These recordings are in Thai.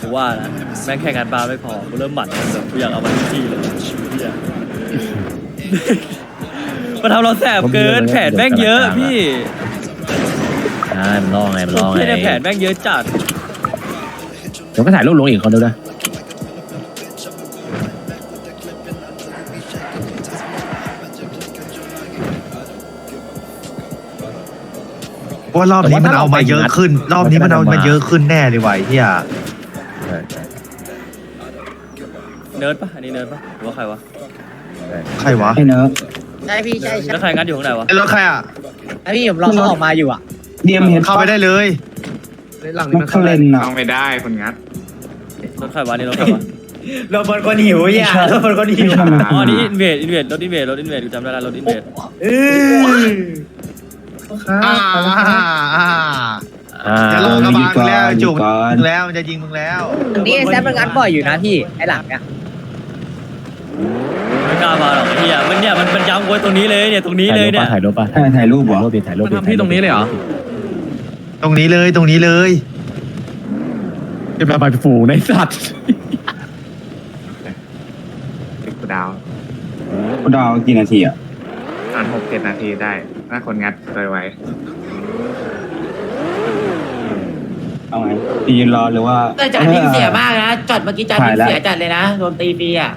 กูว่านะแม่งแค่งานบาร์ไม่พอกูเริ่มหมั่นแล้วแบบกูอยากเอามาที่ที่เลยเหี้ยมันทำเราแสบเกินแผนแม่งเยอะพี่ใช่มันล่อไงมันล่อไงพี่ในแผนแม่งเยอะจัดเดี๋ยวก็ถ่ายรูปลงอีกคนดูนะ ว่ารอบนี้มันเอามาเยอะขึ้น รอบนี้มันเอามาเยอะขึ้นแน่เลยวะไอ้เฮียใช่ใช่เนิร์ดปะอันนี้เนิร์ดปะหรือว่าใครวะใครวะไอ้เนอะใช่พี่ใช่ใช่แล้วใครงานอยู่ข้างไหนวะไอ้รถใครอะไอพี่ผมรอเขาออกมาอยู่อะเดียมเห็นเข้าไปได้เลยหลังนี้มักคาเลนอะเอาไม่ได้คนงัดรถใครวะนี่รถใครวะเราเป็นคนหิวอย่าเราเป็นคนหิวอ๋ออันนี้อินเวดอินเวดรถอินเวดรถอินเวดกูจำได้ล้วรถอินเวด เอออ่าอ่าอ่าอ่าจะลงกระบาลมึงแล้วจุกมึงแล้วมันจะยิงมึงแล้วนี่แซมเป็นงานบ่อยอยู่นะพี่ไอหลังเนี่ยไม่กล้ามาหรอกไอ้เฮียมันเนี่ยมันมันย้ำไว้ตรงนี้เลยเนี่ยตรงนี้เลยเนี่ยถ่ายรูปป่ะถ่ายถ่ายรูปเหรถ่ายอรูปดิถ่ายรูปดิมันทำที่ตรงนี้เลยเหรอตรงนี้เลยตรงนี้เลยเป็นแบบไปฝูงในสัตว์ติดกูดาวคุณดาวกี่นาทีอะตอนหก เจ็ดนาทีได้ ถ้าคนงัดเลยไว้เอาไงตียืนรอหรือว่าแต่จัดทิ้งเสียมากนะจอดเมื่อกี้จัดทิ้งถ่ายแล้วเสียจัดเลยนะโดนตีฟรีอะ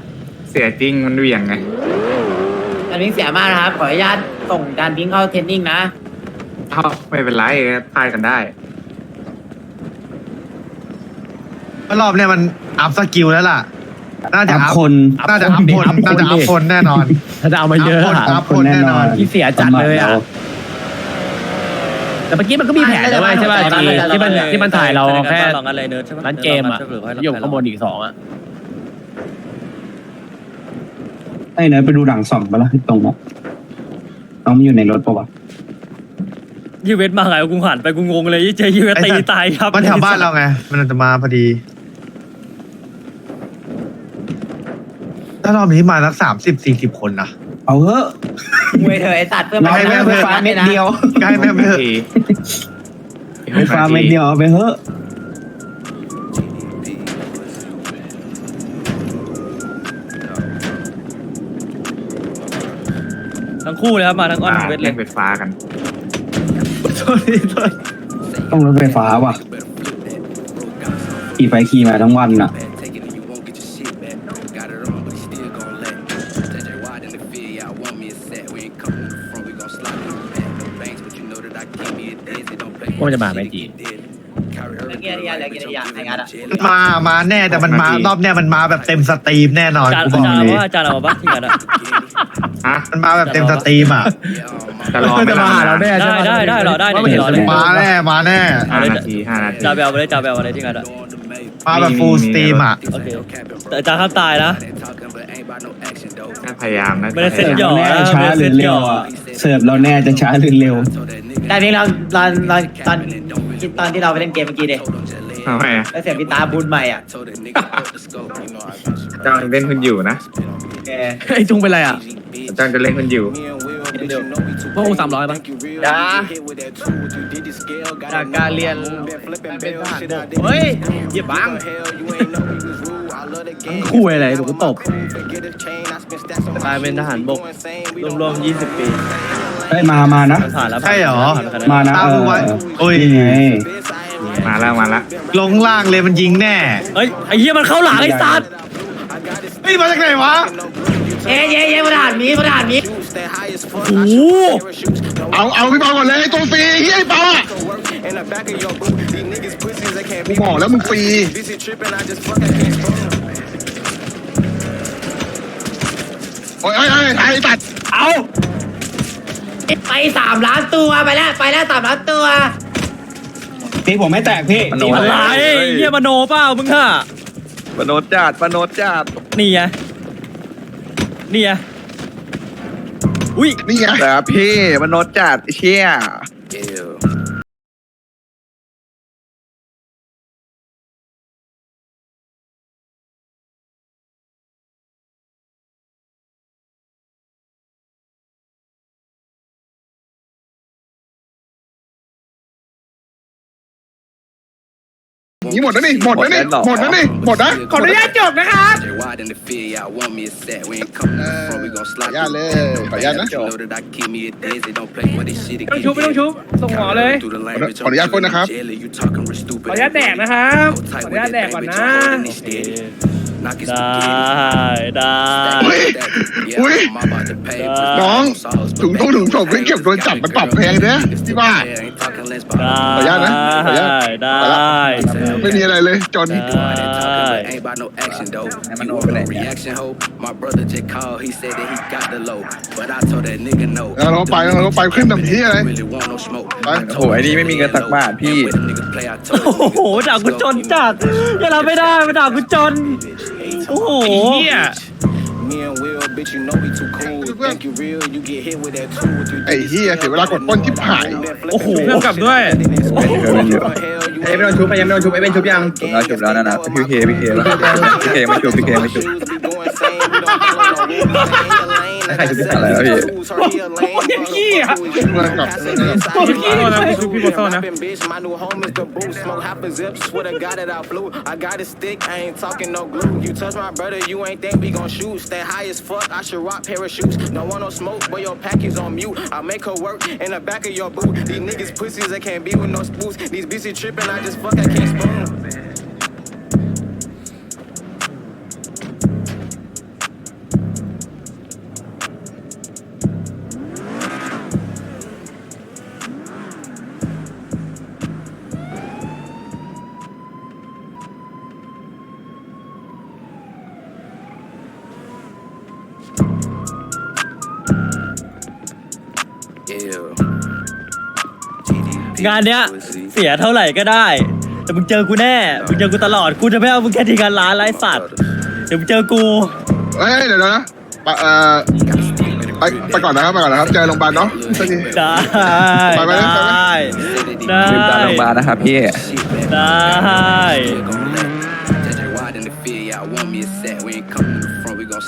เสียจริงมันเหวี่ยงไงจัดทิ้งเสียมากนะครับขออนุญาตส่งจานทิ้งเข้าเทรนนิ่งนะเอ้าไม่เป็นไรพลาดกันได้รอบเนี้ยมันอัพสกิลแล้วล่ะ น่าจะอัพอัพคนน่าจะอัพคนน่าจะอัพคนแน่นอน ถ้าจะเอามาเยอะอัพคนอะอัพคนแน่นอนที่เสียจัดเลยอะแต่เมื่อกี้มันก็มีแผนแล้วเว้ยใช่ป่ะที่ที่มันที่มันถ่ายเราแค่ลองอะไรเนิร์ดใช่ปะร้านเกมอะหรือว่าให้อยู่ข้างบนอีกสองอะไอ้เนอะไปดูหลังสองไปแล้วตรงนั้นน้องมันอยู่ในรถปะวะยูเวสมาไงกูหันไปกูงงเลยเจอยูเวสตีตายครับมันแถวบ้านเราไง มันจะมาพอดี ถ้ารอบนี้มาสักสามสิบสี่สิบคนนะ เอาเถอะมวยเธอไอสัตว์เพื่อนเราให้แม่งไฟฟ้าเม็ดเดียวใกล้แม่งไปเถอะทีไฟฟ้าเม็ดเดียวเอาไปเถอะทั้งคู่เลยครับมาทั้งอ้อนมาทั้งเวสเลเล่ยนไฟฟ้ากันต้องรถไฟฟ้าว่ะขี่ไปขี่มาทั้งวันอะ ว่ามันจะมาไหมจีเกียร์เกียร์เกียร์เกียร์ไอ้งานอะ มามาแน่แต่มันมารอบเนี้ยมันมาแบบเต็มสตรีมแน่นอนจานกูบอกจานเลยว่าจานเอามาปะที่กันอะฮะมันมาแบบเต็มสตรีมอะจะรอไม่จะมาหาเราได้ได้ได้ได้รอได้ไม่เห็นรอเลยมาแน่มาแน่ห้านาทีห้านาทีจาเบลมาเลยจาเบลมาเลยที่กันอะมาแบบฟูลสตรีมอะโอเคแต่จานข้ามตายนะพยายามนะไม่ได้เซ็เสิตร์ฟเราแน่จะช้าหรือเร็วอะเสิร์ฟเราแน่จะช้าหรือเร็ว แต่นี้เราตอนตอนตอนตอนที่เราไปเล่นเกมเมื่อกี้เด็ทำไมอะแล้วเสียงพี่ตาบุญใหม่อะเจ้ายังเล่นคุณอยู่นะแกไอ้จุงเป็นไรอะเจ้าจะเล่นคุณอยู่พวกองสามร้อยป่ะจ้าจากการเรียนเป็นทหารบกเฮ้ยอย่าบังคุยอะไรถูกตบกลายเป็นทหารบกรวมๆ20 ปี เฮ้ยมามานะ ผ่านแล้วใช่เหรอ มานะตามเอกูอไว้โอ้ย นี่ไงมาแล้วมาแล้วลงล่างเลยมันยิงแน่เฮ้ยไอ้เหี้ยมันเข้าหลังไอ้สัตว์เฮ้ยมาจากไหนวะ เย้เย้เย้ประธานมีประธานมีโอ้โหเอาเอาพี่บอลก่อนเลยตัวฟรีเฮ้ยปอกูบอกแล้วมึงฟรีโอ้ยโอ้ยโอ้ยไทยตัดเอา ไปสามล้านตัวไปแล้วไปแล้วสามล้านตัวพี่ผมไม่แตกพี่นี่อะไรเหี้ยมโนเปล่ามึงค่ะปโนดจัดปโนดจัดนี่ไงนี่ไงอุ้ยนี่ไงแต่พี่ปโนดจัดเชี่ย นี่หมดแล้วนี่หมดแล้วนี่หมดแล้วนี่หมดนะขออนุญาตจบนะครับเออขออนุญาตเลยขออนุญาตนะต้องชุบไม่ต้องชุบส่งหมอเลยขออนุญาตพ่นนะครับขออนุญาตแดกนะครับขออนุญาตแดกก่อนนะได้ได้อุ้ยอุ้ยน้องถุงต้องถุงศพไม่เก็บโดนจับมันปรับแพงนะที่บ้าน ได้ขออนุญาตนะขออนุญาต ได้ไม่มีอะไรเลยจนได้ให้มันโอไปเลยแล้วเราไปแล้วเราไปขึ้นทำที่อะไรไปโอ้โหไอ้นี่ไม่มีเงินสักบาทพี่โอ้โหด่ากูจนจัดอย่ารับไม่ได้มาด่ากูจน โอ้โหเฮีย ไอ้เฮียเสียเวลากดป้นที่ผาย โอ้โหเพิ่มกลับด้วย ไอ้ไม่โดนชุบไปยังไม่โดนชุบไอ้เป็นชุบยังชุบแล้วชุบแล้วนะนะพี่เคพี่เคแล้วพี่เคไม่ชุบพี่เคไม่ชุบใครชุบ พี่อะไรแล้วพี่เฮียเมื่อกับพี่โทษนะพี่ชุบพี่โทษนะ My new home is the booth. Smoke half a zip. Swear to God that I flew. I got a stick. I ain't talking no glue. You touch my brother, you ain't think we gon' shoot. Stay high as fuck. I should rock parachutes. Don't want no smoke, but your pack is on mute. I make her work in the back of your boot. These niggas pussies, they can't be with no spoons. These bitches tripping. I just fuck. I can't spoon. งานเนี้ยเสียเท่าไหร่ก็ได้ แต่มึงเจอกูแน่ มึงเจอกูตลอด กูจะไม่เอามึงแค่ทีการร้านไร้สัตว์ เดี๋ยวมึงเจอกูเฮ้ยเดี๋ยวนะไปเอ่อไปไปก่อนนะครับไปก่อนนะครับเจอโรงพยาบาลเนาะสวัสดี ได้ ไปไปได้ไปไปได้ลืมตาโรงพยาบาลนะครับพี่ ได้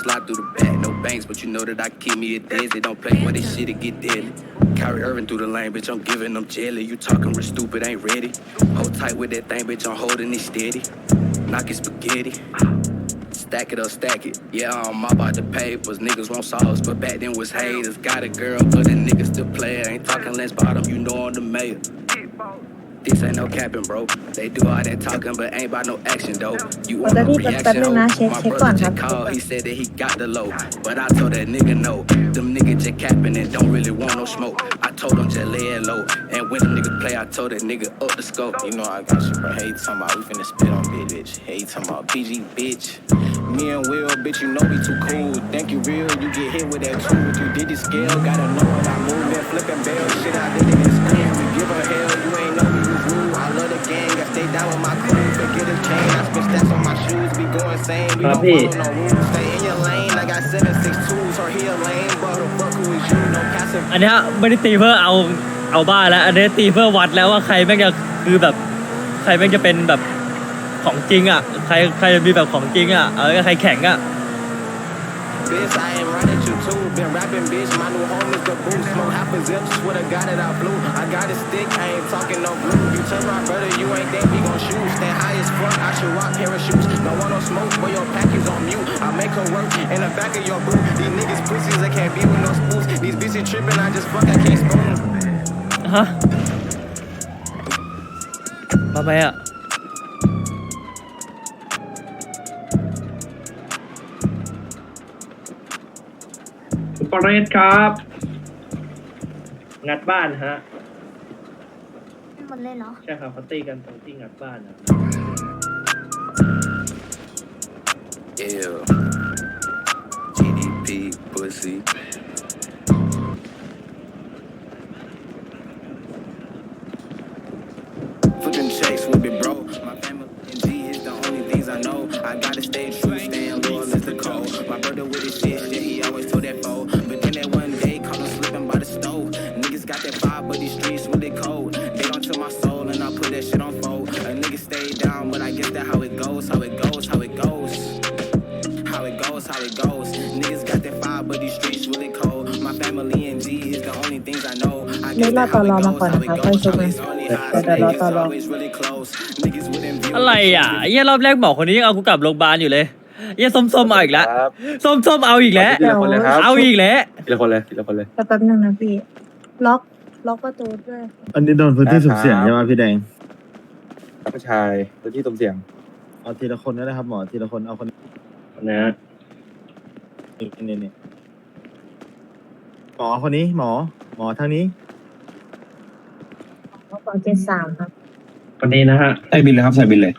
Slide through the back, no banks, but you know that I keep me a days. They don't play with this shit, it get deadly. Carry Irving through the lane, bitch, I'm giving them jelly. You talking real stupid, ain't ready. Hold tight with that thing, bitch, I'm holding it steady. Knock it spaghetti. Stack it up, stack it. Yeah, I'm about the papers. Niggas want sauce, but back then was haters. Got a girl, but a nigga still play. Ain't talking lens bottom, you know I'm the mayor this ain't no capping bro they do all that talking but ain't about no पगड़ी पग पर भी मैं share check कौन था he said that he got the low. But I told that nigga no. Them niggas just capping and don't really want no smoke. I told them just lay it low. And when the nigga play, I told that nigga up the scope. You know I got you, bro. Hey, talking about we finna spit on bitch, bitch. Hey, talking about PG, bitch. Me and Will, bitch, you know we too cool. Thank you, real. You get hit with that truth. You did the scale. Gotta know it. I'm that flipping bells. Shit, I did it in school. We give a hell. Stay down with my crew. But get a chain, I spit stats on my shoes. Be going insane, we don't follow no rules. Stay in your lane, I got seven six twos. Or he a lane, but the fuck who is you? No passive. อันเนี้ยไม่ได้ตีเพื่อเอาเอาบ้านแล้ว อันนี้ตีเพื่อวัดแล้วว่าใครแม่งจะคือแบบ ใครแม่งจะเป็นแบบของจริงอะ ใครใครจะมีแบบของจริงอะเออใครแข็งอะ Bitch, I ain't running you too. Been rapping, bitch. My new home is the booth. Smoke half a zip. Swear to God that I blew. I got a stick. I ain't talking no glue. You touch my brother, you ain't think we gon' shoot. Stay high as fuck. I should rock parachutes. No want no smoke, but your pack is on mute. I make her work in the back of your boot. These niggas pussies, they can't be with no spoons. These bitches tripping. I just fuck. I can't spoon. ฮะ อะปอร์เรสครับ งัดบ้านฮะ หมดเลยเหรอ ใช่ครับเขาตีกันตรงที่งัดบ้านนะ Yeah. GDP pussy. Things I know. I เดี๋ยวรอตอรอมาก่อนนะครับค่อยชุบนะ It's only high, เดี๋ยวเดี๋ยวรอตอรอ always really close. อะไรอะไอ้เหี้ยรอบแรกหมอคนนี้ยังเอากูกลับโรงพยาบาลอยู่เลยไอ้เหี้ยส้มๆเอาอีกแล้วส้มๆเอาอีกแล้ว ทีละคนเลยครับเอาอีกแล้ว ทีละคนเลยทีละคนเลย แต่แป๊บนึงนะพี่ ล็อก ล็อกประตูด้วย อันนี้โดนพื้นที่สุ่มเสี่ยงใช่ไหมพี่แดง ครับผู้ชายพื้นที่สุ่มเสี่ยงเอาทีละคนก็ได้ครับหมอทีละคนเอาคนนะนี่นี่นี่หมอคนนี้หมอ หมอทางนี้ล็อก สองเจ็ดสามครับวันนี้นะฮะใส่บินเลยครับใส่บินเลย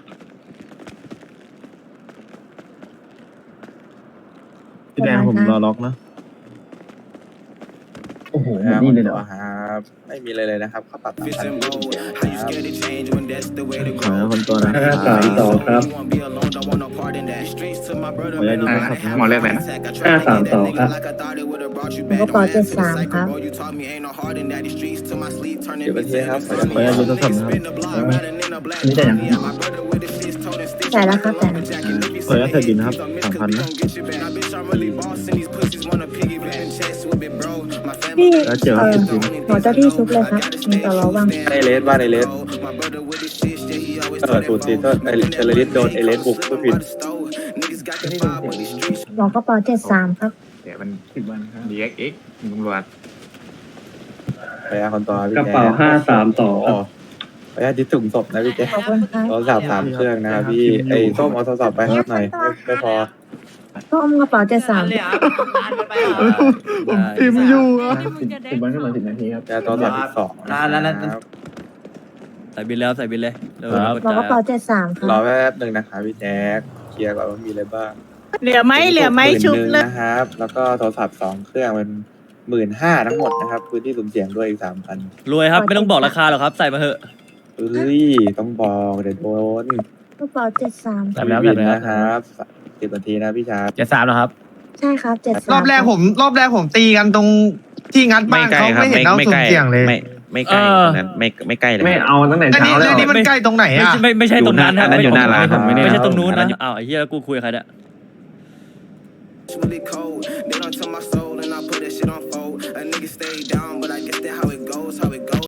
พี่แดงผมรอล็อกนะโอ้โหนี่เลยเหรอครับไม่มีอะไรเลยนะครับเขาปรับตามพันขอคนตัวนะห้าสามสองครับขออนุญาตดูโทรศัพท์นะครับหมอเลือกอะไรนะห้าสามสองครับ แล้วก็ปอเจ็ดสามครับเดี๋ยวไปเทครับขอขออนุญาตดูโทรศัพท์นะครับนี่แต่ยังใส่แล้วครับแต่ขออนุญาตใส่บินนะครับสามพันนะพี่แล้วเจียวเออสิบบินหมอเจ้าที่ชุบเลยครับมีต่อรอว่างไอเลสว่าไอเลสเออตูดตีเตอร์ไอเลสโดนไอเลสบุกผู้ผิดหมอกระเป๋าเจ็ดสามครับ เดี๋ยวมันดีเอ็กเอ็กตำรวจไปอาคนต่อกระเป๋าห้าสามสองอ๋อขออนุญาตดิสถุงศพนะพี่แจ๊ขอบคุณครับโทรศัพท์สามเครื่องนะครับพี่ไอ้ส้มเอาโทรศัพท์ไปหน่อยไม่ไม่พอต้มกระเป๋าเจ็ดสามผมพิมพ์อยู่อะสิบวันขึ้นมาสิบนาทีครับจะโทรศัพท์อีกสองนะครับใส่บินแล้วใส่บินเลยเดี๋ยวครับกดหมอกระจ่ายเป๋าเจ็ดสามครอรับแป๊บหนึ่งนะครับพี่แจ๊คเคลียร์ก่อนว่ามีอะไรบ้าง เหลือไหมเหลือไหมชุบหมื่นหเลนึ่ย งนะครับ แล้วก็โทรศัพท์สองเครื่องเป็นหมื่นห้าทั้งหมดนะครับพื้นที่สุ่มเสี่ยงด้วยอีกสามพันรวยครับไม่ต้องบอกราคาหรอกครับใส่มาเถอะเอ้ยต้องบอกเดี๋ยวโดนกระเป๋าเจ็ดสามแบบแล้ววินแบบแล้ว นะครับสิบนาทีนะพี่ชาร์ป เจ็ดสามแล้วครับ ใช่ครับเจ็ดสามรอบแรกผม รอบแรกผมตีกันตรงที่งัดบ้านเขาไม่เห็นเอาสุ่มเสี่ยงเลยไม่ไม่ใกล้เออตรงนั้นไม่ไม่ใกล้เลยไม่เอาตั้งแต่อันเช้านี้แล้เรื่ว องนี้มันใกล้ตรงไหนไม่อะ ใช่ไม่ไม่ใช่ตรงนั้นอันนั้นอยู่หน้าร้าน ไม่ไม่ไม่ได้ใช่ตรงนู้นอันนั้นะนอยู่อ้าวไอ้เหี้ยแล้วกูคุยกับใครเนี่ย really cold.